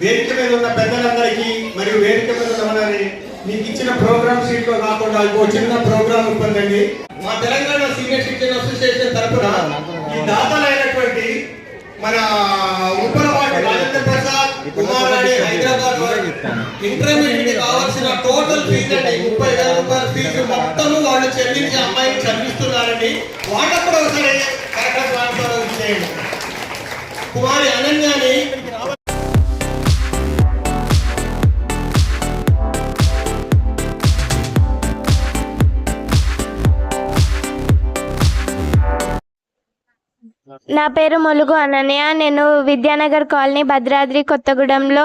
వేదిక మీద ఉన్న పెద్దలందరికీ మరియు వేదిక మీద ఉన్న మీకు ఇచ్చిన ప్రోగ్రామ్ సీట్లో కాకుండా ఇంకో చిన్న ప్రోగ్రామ్ పొందండి మా తెలంగాణ సీనియర్ సిటిజన్ అసోసియేషన్ తరఫున ఈ దాతలైనటువంటి మన ఉప్పలపాటి రాజేంద్ర ప్రసాద్ కుమారాణి హైదరాబాద్ వారు ఇంటర్మీడియట్ కావాల్సిన టోటల్ ఫీజు అండి ముప్పై వేల రూపాయల ఫీజు మొత్తము వాళ్ళు చెల్లించి అమ్మాయిని చదివిస్తున్నారండి. వాళ్ళకు కూడా ఒకసారి కరెక్ట్గా ట్రాన్స్ఫర్ చేయండి. కుమారి అనన్యాని నా పేరు మొలుగు అనన్య. నేను విద్యానగర్ కాలనీ భద్రాద్రి కొత్తగూడెంలో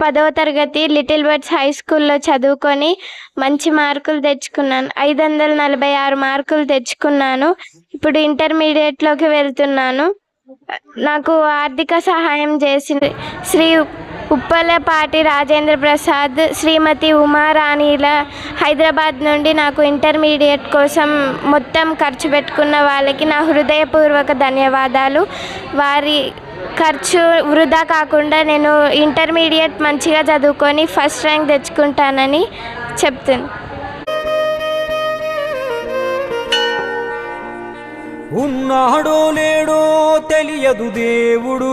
పదవ తరగతి లిటిల్ బర్డ్స్ హై స్కూల్లో చదువుకొని మంచి మార్కులు తెచ్చుకున్నాను. ఐదు వందల నలభై ఆరు మార్కులు తెచ్చుకున్నాను. ఇప్పుడు ఇంటర్మీడియట్లోకి వెళ్తున్నాను. నాకు ఆర్థిక సహాయం చేసింది శ్రీ ఉప్పలపాటి రాజేంద్ర ప్రసాద్ శ్రీమతి ఉమారాణిల హైదరాబాద్ నుండి నాకు ఇంటర్మీడియట్ కోసం మొత్తం ఖర్చు పెట్టుకున్న వాళ్ళకి నా హృదయపూర్వక ధన్యవాదాలు. వారి ఖర్చు వృధా కాకుండా నేను ఇంటర్మీడియట్ మంచిగా చదువుకొని ఫస్ట్ ర్యాంక్ తెచ్చుకుంటానని చెప్తుంది ఉన్నాడో లేడో తెలియదు దేవుడు.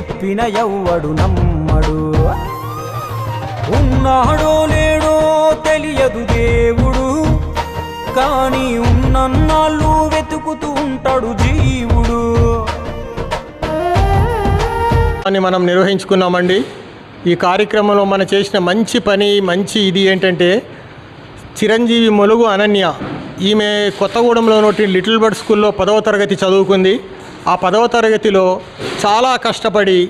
చెప్పిన ఎవ్వడు నమ్మడు. ఉన్నాడో లేడో తెలియదు దేవుడు. కానీ ఉన్నన్నాళ్ళు వెతుకుతూ ఉంటాడు జీవుడు. అని మనం నిర్వహించుకున్నామండి. ఈ కార్యక్రమంలో మనం చేసిన మంచి పని మంచి ఇది ఏంటంటే చిరంజీవి మొలుగు అనన్య. ఈమె కొత్తగూడెంలో ఉన్నటి లిటిల్ బర్డ్ స్కూల్లో పదవ తరగతి చదువుకుంది. ఆ పదవ తరగతిలో చాలా కష్టపడి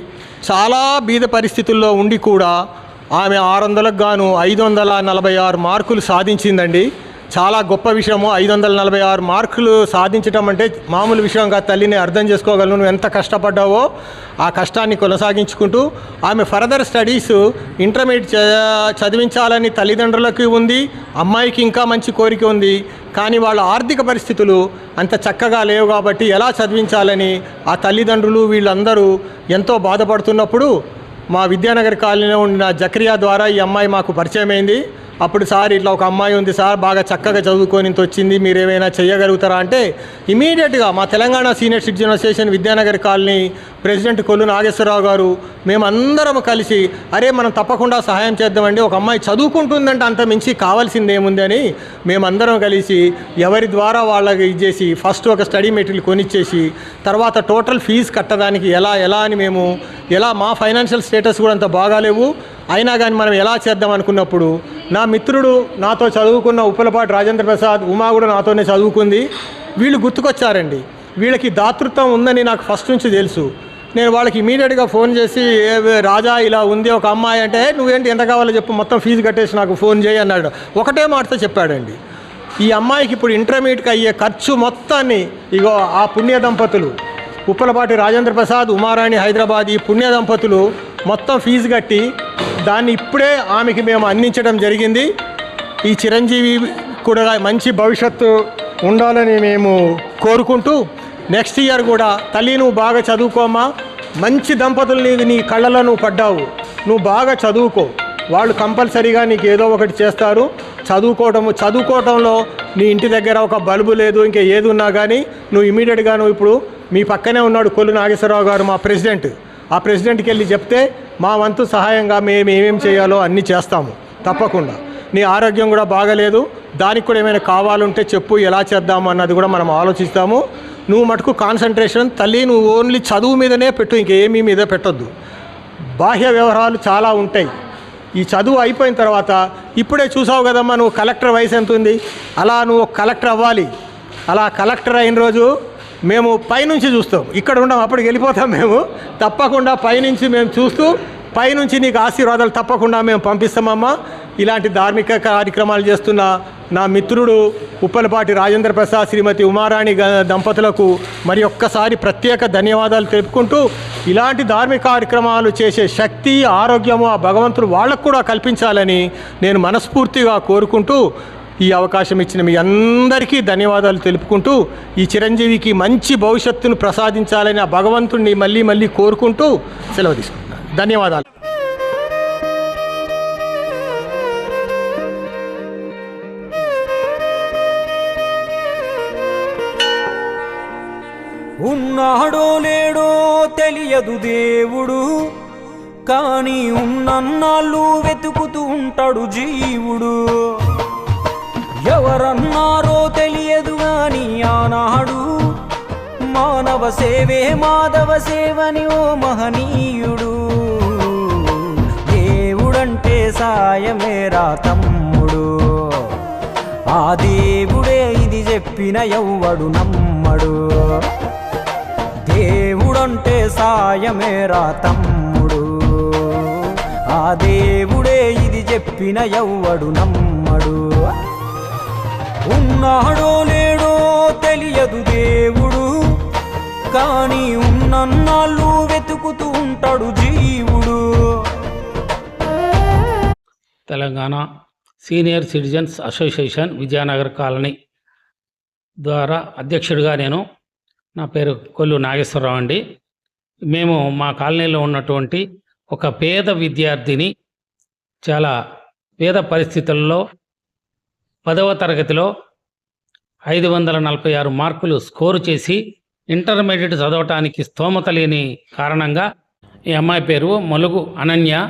చాలా బీద పరిస్థితుల్లో ఉండి కూడా ఆమె ఆరు వందలకు గాను ఐదు వందల నలభై ఆరు మార్కులు సాధించిందండి. చాలా గొప్ప విషయము. ఐదు వందల నలభై ఆరు మార్కులు సాధించడం అంటే మామూలు విషయం కాదు తల్లిని అర్థం చేసుకోగలను. నువ్వు ఎంత కష్టపడ్డావో ఆ కష్టాన్ని కొనసాగించుకుంటూ ఆమె ఫర్దర్ స్టడీస్ ఇంటర్మీడియట్ చదివించాలని తల్లిదండ్రులకి ఉంది. అమ్మాయికి ఇంకా మంచి కోరిక ఉంది. కానీ వాళ్ళ ఆర్థిక పరిస్థితులు అంత చక్కగా లేవు కాబట్టి ఎలా చదివించాలని ఆ తల్లిదండ్రులు వీళ్ళందరూ ఎంతో బాధపడుతున్నప్పుడు మా విద్యానగర్ కాలనీలో ఉన్న జక్రియా ద్వారా ఈ అమ్మాయి మాకు పరిచయం అయింది అప్పుడు సార్ ఇట్లా ఒక అమ్మాయి ఉంది సార్ బాగా చక్కగా చదువుకొని వచ్చింది మీరు ఏమైనా చేయగలుగుతారా అంటే ఇమీడియట్గా మా Telangana senior citizen association Vidyanagar colony president Kollu Nageswararao గారు మేమందరం కలిసి అరే మనం తప్పకుండా సహాయం చేద్దామండి ఒక అమ్మాయి చదువుకుంటుందంటే అంత మించి కావాల్సింది ఏముంది అని మేమందరం కలిసి ఎవరి ద్వారా వాళ్ళకి ఇచ్చేసి ఫస్ట్ ఒక స్టడీ మెటీరియల్ కొనిచ్చేసి తర్వాత టోటల్ ఫీజు కట్టడానికి ఎలా ఎలా అని మేము ఎలా మా ఫైనాన్షియల్ స్టేటస్ కూడా అంత బాగాలేవు అయినా కానీ మనం ఎలా చేద్దాం అనుకున్నప్పుడు నా మిత్రుడు నాతో చదువుకున్న ఉప్పలపాటి రాజేంద్ర ప్రసాద్ ఉమా కూడా నాతోనే చదువుకుంది. వీళ్ళు గుర్తుకొచ్చారండి. వీళ్ళకి దాతృత్వం ఉందని నాకు ఫస్ట్ నుంచి తెలుసు. నేను వాళ్ళకి ఇమీడియట్గా ఫోన్ చేసి "ఏ రాజా ఇలా ఉంది ఒక అమ్మాయి అంటే నువ్వేంటి ఎంత కావాలో చెప్పు మొత్తం ఫీజు కట్టేసి నాకు ఫోన్ చేయి అన్నాడు. ఒకటే మాటతో చెప్పాడండి. ఈ అమ్మాయికి ఇప్పుడు ఇంటర్మీడియట్కి అయ్యే ఖర్చు మొత్తాన్ని ఇగో ఆ పుణ్య దంపతులు ఉప్పలపాటి రాజేంద్ర ప్రసాద్ ఉమారాణి హైదరాబాద్ ఈ పుణ్య దంపతులు మొత్తం ఫీజు కట్టి దాన్ని ఇప్పుడే ఆమెకి మేము అందించడం జరిగింది. ఈ చిరంజీవి కూడా మంచి భవిష్యత్తు ఉండాలని మేము కోరుకుంటూ నెక్స్ట్ ఇయర్ కూడా తల్లి నువ్వు బాగా చదువుకోమా మంచి దంపతుల్ని నీ కళ్ళలో నువ్వు పడ్డావు. నువ్వు బాగా చదువుకో. వాళ్ళు కంపల్సరీగా నీకు ఏదో ఒకటి చేస్తారు. చదువుకోవటం చదువుకోవటంలో నీ ఇంటి దగ్గర ఒక బల్బు లేదు ఇంకా ఏది ఉన్నా కానీ నువ్వు ఇమీడియట్గా నువ్వు ఇప్పుడు మీ పక్కనే ఉన్నాడు కొల్లు నాగేశ్వరరావు గారు మా ప్రెసిడెంట్. ఆ ప్రెసిడెంట్కి వెళ్ళి చెప్తే మా వంతు సహాయంగా మేము ఏమేం చేయాలో అన్నీ చేస్తాము. తప్పకుండా. నీ ఆరోగ్యం కూడా బాగలేదు. దానికి కూడా ఏమైనా కావాలంటే చెప్పు ఎలా చేద్దాము అన్నది కూడా మనం ఆలోచిస్తాము. నువ్వు మటుకు కాన్సన్ట్రేషన్ తల్లి నువ్వు ఓన్లీ చదువు మీదనే పెట్టు ఇంకేమీ మీద పెట్టొద్దు. బాహ్య వ్యవహారాలు చాలా ఉంటాయి. ఈ చదువు అయిపోయిన తర్వాత ఇప్పుడే చూసావు కదమ్మా నువ్వు కలెక్టర్ వయసు ఎంత ఉంది అలా నువ్వు కలెక్టర్ అవ్వాలి. అలా కలెక్టర్ అయిన రోజు మేము పైనుంచి చూస్తాం. ఇక్కడ ఉండం అప్పటికి వెళ్ళిపోతాం మేము. తప్పకుండా పైనుంచి మేము చూస్తూ పైనుంచి నీకు ఆశీర్వాదాలు తప్పకుండా మేము పంపిస్తామమ్మా. ఇలాంటి ధార్మిక కార్యక్రమాలు చేస్తున్న నా మిత్రుడు ఉప్పలపాటి రాజేంద్ర ప్రసాద్ శ్రీమతి ఉమారాణి దంపతులకు మరి ఒక్కసారి ప్రత్యేక ధన్యవాదాలు తెలుపుకుంటూ ఇలాంటి ధార్మిక కార్యక్రమాలు చేసే శక్తి ఆరోగ్యము ఆ భగవంతుడు వాళ్ళకు కూడా కల్పించాలని నేను మనస్ఫూర్తిగా కోరుకుంటూ ఈ అవకాశం ఇచ్చిన మీ అందరికీ ధన్యవాదాలు తెలుపుకుంటూ ఈ చిరంజీవికి మంచి భవిష్యత్తును ప్రసాదించాలని ఆ భగవంతుణ్ణి మళ్ళీ మళ్ళీ కోరుకుంటూ సెలవు తీసుకుంటున్నాను. ధన్యవాదాలు. ఉన్నాడో లేడో తెలియదు దేవుడు కానీ ఉన్నన్నాళ్ళు వెతుకుతూ ఉంటాడు జీవుడు. ఎవరన్నారో తెలియదు గాని ఆనాడు మానవ సేవే మాధవ సేవని ఓ మహనీయుడు. దేవుడంటే సాయమేరా తమ్ముడు. ఆ దేవుడే ఇది చెప్పిన ఎవ్వడు నమ్మడు. దేవుడంటే సాయమేరా తమ్ముడు. ఆ దేవుడే ఇది చెప్పిన ఎవ్వడు నమ్మడు. ఉన్నాడో లేడో తెలియదు దేవుడు. కానీ ఉన్నన్నాళ్ళు వెతుకుతూ ఉంటాడు జీవుడు. Telangana senior citizens association Vijayanagar colony ద్వారా అధ్యక్షుడిగా నేను నా పేరు కొల్లు నాగేశ్వరరావు అండి. మేము మా కాలనీలో ఉన్నటువంటి ఒక పేద విద్యార్థిని చాలా పేద పరిస్థితుల్లో పదవ తరగతిలో ఐదు వందల నలభై ఆరు మార్కులు స్కోరు చేసి ఇంటర్మీడియట్ చదవటానికి స్తోమత లేని కారణంగా ఈ అమ్మాయి పేరు మలుగు అనన్య.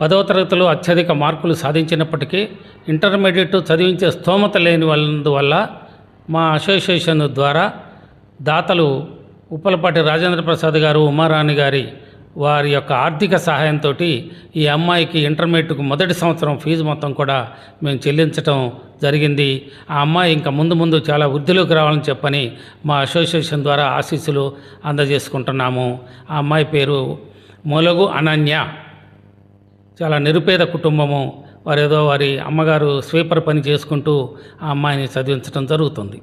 పదవ తరగతిలో అత్యధిక మార్కులు సాధించినప్పటికీ ఇంటర్మీడియట్ చదివించే స్తోమత లేని వల్ల మా అసోసియేషన్ ద్వారా దాతలు ఉప్పలపాటి రాజేంద్ర ప్రసాద్ గారు ఉమారాణి గారి వారి యొక్క ఆర్థిక సహాయంతో ఈ అమ్మాయికి ఇంటర్మీడియట్కు మొదటి సంవత్సరం ఫీజు మొత్తం కూడా మేము చెల్లించటం జరిగింది. ఆ అమ్మాయి ఇంకా ముందు ముందు చాలా వృద్ధిలోకి రావాలని చెప్పని మా అసోసియేషన్ ద్వారా ఆశీస్సులు అందజేసుకుంటున్నాము. ఆ అమ్మాయి పేరు మొలగు అనన్య. చాలా నిరుపేద కుటుంబము. వారేదో వారి అమ్మగారు స్వీపర్ పని చేసుకుంటూ ఆ అమ్మాయిని చదివించడం జరుగుతుంది.